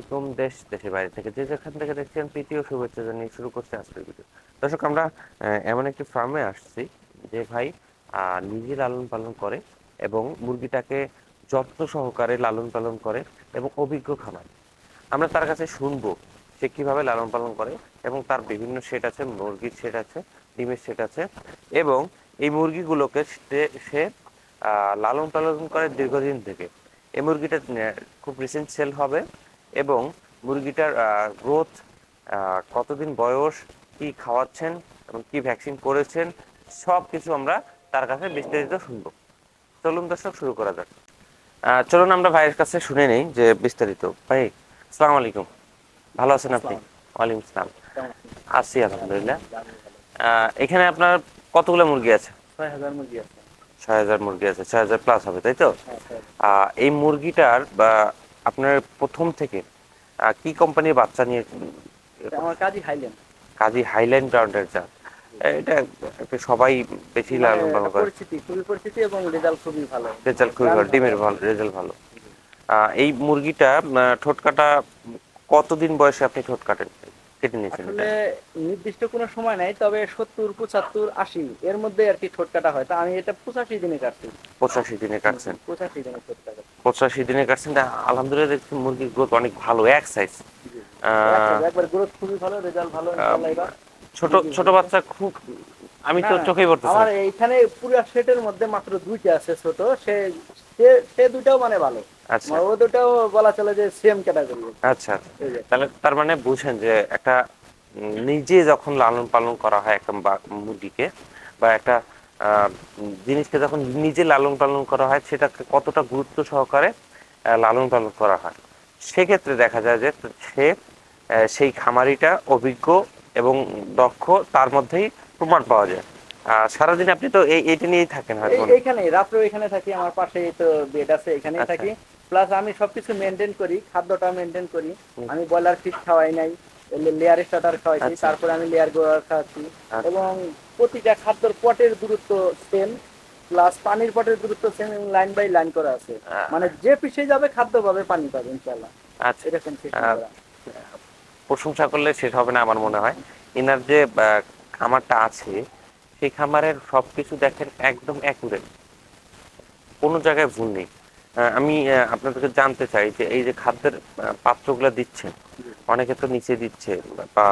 আলাইকুম দেশ, দেশের বাইরে থেকে যে যেখান থেকে দেখছেন, প্রীতি ও শুভেচ্ছা জানিয়ে শুরু করছে আজকের ভিডিও দর্শক, আমরা এমন একটি ফার্মে আসছি যে ভাই নিজে লালন পালন করে এবং মুরগিটাকে যত্ন সহকারে লালন পালন করে এবং অভিজ্ঞ খামার। আমরা তার কাছে শুনব সে কীভাবে লালন পালন করে এবং তার বিভিন্ন সেট আছে, মুরগির সেট আছে, ডিমের সেট আছে এবং এই মুরগিগুলোকে সে লালন পালন করে দীর্ঘদিন থেকে। এই মুরগিটা খুব রিসেন্ট সেল হবে। এবং মুরগিটার গ্রোথ কতদিন বয়স কি খাওয়াচ্ছেন এবং কি ভ্যাকসিন করেছেন সব কিছু আমরা তার কাছে বিস্তারিত শুনব। চলুন দর্শক শুরু করা যাক। চলুন আমরা ভাইয়ের কাছে শুনে নেই যে বিস্তারিত। ভাই আসসালামু আলাইকুম। ভালো আছেন আপনি? ওয়ালাইকুম আসসালাম। আছি আলহামদুলিল্লাহ। আহ, এখানে আপনার কতগুলো মুরগি আছে? ছয় হাজার মুরগি আছে। ছয় হাজার মুরগি আছে ছয় হাজার প্লাস হবে তাই তো? হ্যাঁ, আহ, এই মুরগিটার বা আপনার প্রথম থেকে কি কোম্পানির বাচ্চা নিয়ে আমার কাজী হাইল্যান্ড। কাজী হাইল্যান্ড ব্রাউন্ডের জাত এটা সবাই বেশি লালন পালন করে। পরিচিতি খুবই পরিচিতি এবং রেজাল্ট খুবই ভালো। রেজাল্ট খুবই ভালো ডিমের ভালো রেজাল্ট ভালো। এই মুরগিটা ঠোঁট কাটা কতদিন বয়সে আপনি ঠোঁট কাটেন? কেটে নিয়েছেন আসলে নির্দিষ্ট কোনো সময় নাই তবে সত্তর পঁচাত্তর আশি এর মধ্যে আর কি ঠোঁট কাটা হয়। তা আমি এটা পঁচাশি দিনে কাটছি। পঁচাশি দিনে কাটছেন। পঁচাশি দিনে ঠোঁট কাটা। পঁচাশি দিনে কাটছেন। আলহামদুলিল্লাহ দেখছি মুরগির গ্রোথ অনেক ভালো এক সাইজ একবার গ্রোথ খুবই ভালো রেজাল্ট ভালো ছোট ছোট বাচ্চা খুব আমি তো চোখেই পড়তেছি আমার। এইখানে পুরো সেটের মধ্যে মাত্র দুইটা আছে ছোট। সে সে- সে দুটাও মানে ভালো। আচ্ছা। ও দুটাও বলা চলে যে সেম ক্যাটাগরি আচ্ছা। তাহলে তার মানে বুঝেন যে একটা নিজে যখন লালন পালন করা হয় একটা বা- মুরগিকে বা একটা জিনিসকে যখন নিজে লালন পালন করা হয় সেটাকে কতটা গুরুত্ব সহকারে লালন পালন করা হয়। সেক্ষেত্রে দেখা যায় যে সে সেই খামারিটা অভিজ্ঞ এবং দক্ষ তার মধ্যেই প্রমাণ পাওয়া যায়। আহ, সারাদিন আপনি তো এই এইটা নিয়েই থাকেন হয়তো এইখানে রাত্রে এখানে থাকি আমার পাশে তো বেড আছে এখানেই আচ্ছা। থাকি। প্লাস আমি সবকিছু মেনটেন করি খাদ্যটা মেনটেন করি। আমি ব্রয়লার ফিট খাওয়াই নাই লেয়ার স্টার্টার খাওয়াইছি। তারপরে আমি লেয়ার গোড়ার খাওয়াচ্ছি। আচ্ছা। এবং প্রতিটা খাদ্যর পটের দূরত্ব সেম প্লাস পানির পটের দূরত্ব সেম লাইন বাই লাইন করা আছে। মানে যে পিছিয়ে যাবে খাদ্য পাবে পানি পাবে ইনশাল্লাহ আচ্ছা। এরকম প্রশংসা করলে শেষ হবে না আমার মনে হয়। এনার যে খামারটা আছে সেই খামারের সবকিছু দেখেন একদম অ্যাকুরেট কোনো জায়গায় ভুল নেই। আমি আপনাদেরকে জানতে চাই যে এই যে খাদ্যের পাত্রগুলো দিচ্ছেন, অনেকে তো নিচে দিচ্ছে, বা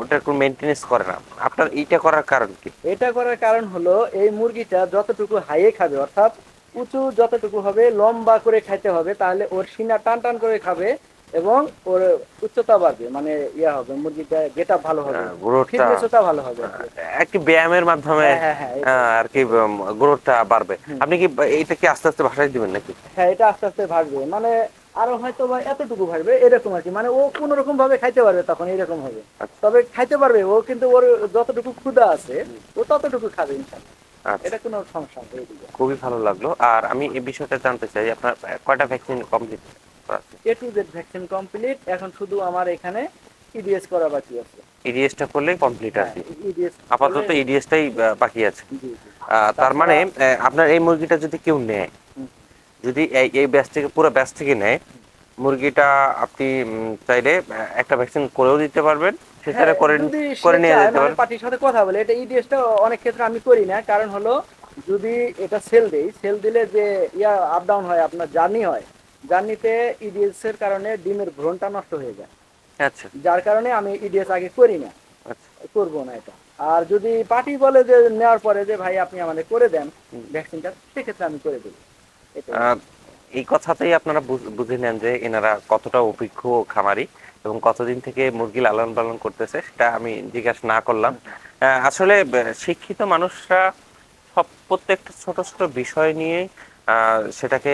ওটা একটু মেনটেনেন্স করে না। আপনার এইটা করার কারণ কি? এটা করার কারণ হলো এই মুরগিটা যতটুকু হাইয়ে খাবে, অর্থাৎ উঁচু যতটুকু হবে, লম্বা করে খাইতে হবে, তাহলে ওর সিনা টান টান করে খাবে এবং ওর উচ্চতা বাড়বে মানে ইয়া হবে মুরগিটা গেটা ভালো হবে। ফিটনেসটা ভালো হবে। একটি ব্যায়ামের মাধ্যমে হ্যাঁ, হ্যাঁ, হ্যাঁ, এটা- আর কি গ্রোথটা বাড়বে। আপনি কি এইটা কি আস্তে আস্তে ভাষায় দিবেন নাকি? হ্যাঁ এটা আস্তে আস্তে ভাসবে। মানে আরও হয়তো বা এতটুকু ভাসবে এরকম আর কি। মানে ও কোন রকম ভাবে খাইতে পারবে তখন এরকম হবে। আচ্ছা। তবে খাইতে পারবে ও কিন্তু ওর যতটুকু ক্ষুধা আছে ও ততটুকু খাবে ইনশাল্লাহ আচ্ছা। এটা কোনো সমস্যা খুবই ভালো লাগল। আর আমি এই বিষয়টা জানতে চাই আপনার কয়টা vaccine complete A to Z vaccine complete এখন শুধু আমার এখানে ইডিএস করা বাকি আছে। ইডিএসটা করলেই কমপ্লিট আর কি। ইডিএস আপাতত ইডিএসটাই বাকি আছে। তার মানে আপনার এই মুরগিটা যদি কেউ নেয় যদি এই ব্যাচ থেকে পুরো ব্যাচ থেকে নেয় মুরগিটা আপনি চাইলে একটা ভ্যাকসিন করেও দিতে পারবেন সেটা হ্যাঁ, করে করে নিয়ে যেতে মানে পারেন পার্টির সাথে কথা বলে এটা ইডিএসটা অনেক ক্ষেত্রে আমি করি না কারণ হলো যদি এটা সেল দেই সেল দিলে যে ইয়া আপ ডাউন হয় আপনার জার্নি হয় জার্নিতে ইডিএস এর কারণে ডিমের ভ্রণটা নষ্ট হয়ে যায়। আচ্ছা। যার কারণে আমি ইডিএস আগে করি না। আচ্ছা। করব না এটা। আর যদি পার্টি বলে যে নেওয়ার পরে যে ভাই আপনি আমাদের করে দেন। ভ্যাকসিনটা সেক্ষেত্রে আমি করে দেবো। এই কথাতেই আপনারা বুঝে নেন যে এনারা কতটা অভিজ্ঞ খামারি এবং কতদিন থেকে মুরগি লালন পালন করতেছে সেটা আমি জিজ্ঞাসা না করলাম। আসলে শিক্ষিত মানুষরা সব প্রত্যেকটা ছোট ছোট বিষয় নিয়ে সেটাকে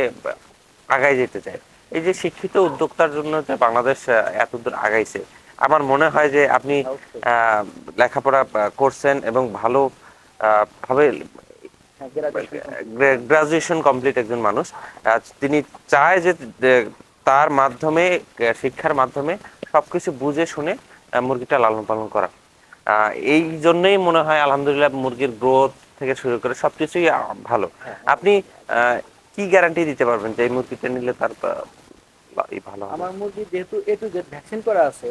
আগায় যেতে চায়। এই যে শিক্ষিত উদ্যোক্তার জন্য যে বাংলাদেশ এতদূর আগাইছে আমার মনে হয় যে আপনি লেখাপড়া করছেন এবং ভালো ভাবে হ্যাঁ, গ্রাজুয়েশন কমপ্লিট একজন মানুষ। তিনি চায় যে তার মাধ্যমে শিক্ষার মাধ্যমে সবকিছু বুঝে শুনে মুরগিটা লালন পালন করা। আহ, এই জন্যই মনে হয় আলহামদুলিল্লাহ মুরগির গ্রোথ থেকে শুরু করে সবকিছুই ভালো। হ্যাঁ। আপনি আহ, কি গ্যারান্টি দিতে পারবেন যে এই মুরগিটা নিলে তার এই ভালো আমার মুরগি যেহেতু এ টু জেড ভ্যাকসিন করা আছে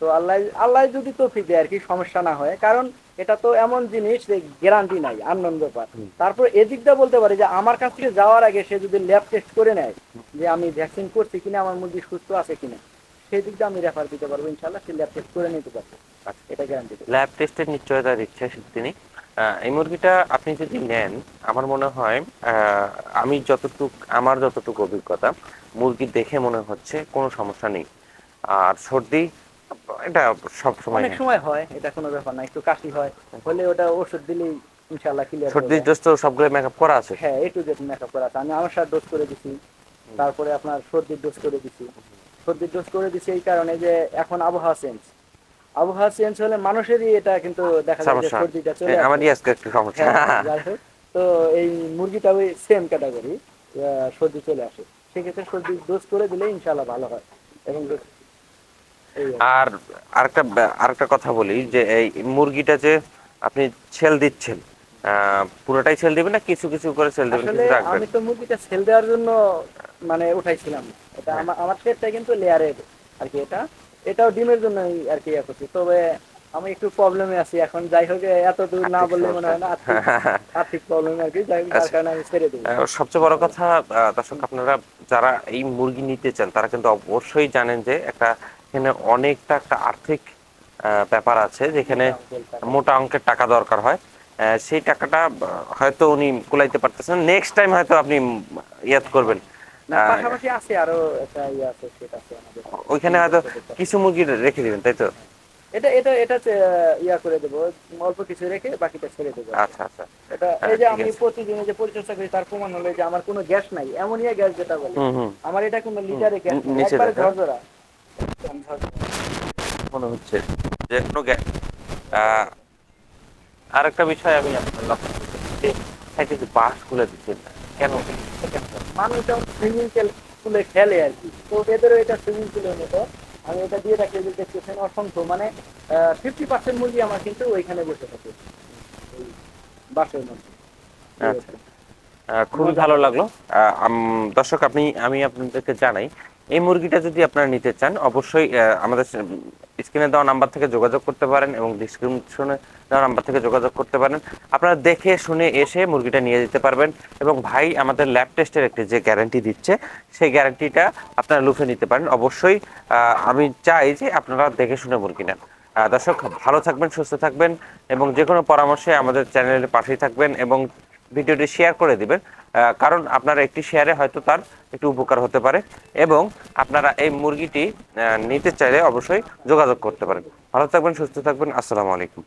তো আল্লাহ আল্লাহ যদি তৌফিক দেয় আর কি সমস্যা না হয়। কারণ এটা তো এমন জিনিস যে গ্যারান্টি নাই আননোন ব্যাপার। তারপর এদিকটা বলতে পারি যে আমার কাছ থেকে যাওয়ার আগে সে যদি ল্যাব টেস্ট করে নেয় যে আমি ভ্যাকসিন করছি কিনা আমার মুরগি সুস্থ আছে কিনা সেই দিকটা আমি রেফার দিতে পারব ইনশাল্লাহ সে ল্যাব টেস্ট করে নিতে পারব। আচ্ছা। এটা গ্যারান্টি ল্যাব টেস্টের নিশ্চয়তা দিচ্ছে তিনি? এই মুরগিটা আপনি যদি নেন আমার মনে হয় আমি যতটুক আমার যতটুকু অভিজ্ঞতা মুরগি দেখে মনে হচ্ছে কোনো সমস্যা নেই। আর সর্দি এটা সব সময় অনেক সময় হয় এটা কোনো ব্যাপার না একটু কাশি হয় হলে ওটা ওষুধ দিলেই ইনশাআল্লাহ ক্লিয়ার সর্দির ডোজ তো সবগুলো মেকআপ করা আছে। হ্যাঁ এ টু জেড মেকআপ করা আছে। আমি আমার সাথে ডোজ করে দিছি তারপরে আপনার সর্দির ডোজ করে দিছি। সর্দির ডোজ করে দিছি এই কারণে যে এখন আবহাওয়া চেঞ্জ আবহাওয়া চেঞ্জ হলে মানুষেরই এটা কিন্তু দেখা যায় যে সর্দিটা চলে আসে। আমারই আজকে একটু সমস্যা। হ্যাঁ, তো এই মুরগিটা ওই সেম ক্যাটাগরি সর্দি চলে আসে। সেক্ষেত্রে সর্দির ডোজ করে দিলে ভালো হয়। এবং আর আরেকটা আরেকটা কথা বলি যে এই মুরগিটা যে আপনি ছেল দিচ্ছেন পুরোটাই ছেল দিবেন না কিছু কিছু করে ছেল দিবেন কিছু রাখবেন? আমি তো মুরগিটা সেল দেওয়ার জন্য মানে উঠাইছিলাম। এটা আমার আমার সেটটা কিন্তু লেয়ারের আর কি এটা। এটাও ডিমের জন্য আর কি ইয়ে করছি তবে আমি একটু প্রবলেমে আছি এখন। যাই হোক এত দূর না বললে মনে হয় না আর্থিক প্রবলেম আর কি। যাই হোক আচ্ছা। কারণে আমি ছেড়ে দিই আহ, সবচেয়ে বড় কথা দর্শক আপনারা যারা এই মুরগি নিতে চান তারা কিন্তু অবশ্যই জানেন যে একটা এখানে অনেকটা একটা আর্থিক আহ, ব্যাপার আছে যেখানে মোটা অঙ্কের টাকা। দরকার হয়। আহ, সেই টাকাটা হয়তো উনি কুলাইতে পারতেছেন। নেক্সট টাইম হয়তো আপনি ইয়াদ করবেন। পাশাপাশি আছে আরও একটা ইয়ে আছে সেটা আছে আমাদের। ওইখানে হয়তো কিছু মুরগি রেখে দিবেন তাই তো? এটা এটা এটা ইয়া করে দেবো অল্প কিছু রেখে বাকিটা ছেড়ে দেবো। আচ্ছা আচ্ছা। এটা হ্যাঁ, এই যে আমি। প্রতিদিন যে পরিচর্যা করি তার প্রমাণ হলো যে আমার কোনো গ্যাস নাই এমনই গ্যাস যেটা বলে আমার এটা কোনো লিটারে গ্যাস একবারে ঝরঝরা। মনে হচ্ছে যে কোনো গ্যাস। আরেকটা বিষয় আমি আপনার লক্ষ্য যে বাঁশ খুলে দিচ্ছেন না, কেন? মানুষ যেমন সুইমিং পুলে খেলে আর কি, তো এদেরও এটা সুইমিং পুলের মতো। আমি এটা দিয়ে রাখি যে দেখতেছেন অসংখ্য মানে ফিফটি পার্সেন্ট মুরগি আমার কিন্তু ওইখানে বসে থাকে। বাসের মধ্যে। আচ্ছা। খুবই ভালো লাগল। দর্শক, আপনি, আমি আপনাদেরকে জানাই এই মুরগিটা যদি আপনারা নিতে চান, অবশ্যই আমাদের স্ক্রিনে দেওয়া নাম্বার থেকে যোগাযোগ করতে পারেন এবং ডিসক্রিপশনে দেওয়া নাম্বার থেকে যোগাযোগ করতে পারেন। আপনারা দেখে, শুনে, এসে মুরগিটা নিয়ে যেতে পারবেন এবং ভাই আমাদের ল্যাব টেস্টের একটি যে গ্যারান্টি দিচ্ছে, সেই গ্যারান্টিটা আপনারা লুফে নিতে পারেন। অবশ্যই আমি চাই যে আপনারা দেখে শুনে মুরগি নেন। দর্শক, ভালো থাকবেন, সুস্থ থাকবেন এবং যে কোনো পরামর্শে আমাদের চ্যানেলের পাশেই থাকবেন এবং ভিডিওটি শেয়ার করে দিবেন। কারণ আপনার একটি শেয়ারে হয়তো তার একটু উপকার হতে পারে এবং আপনারা এই মুরগিটি নিতে চাইলে অবশ্যই যোগাযোগ করতে পারেন। ভালো থাকবেন, সুস্থ থাকবেন, আসসালামু আলাইকুম।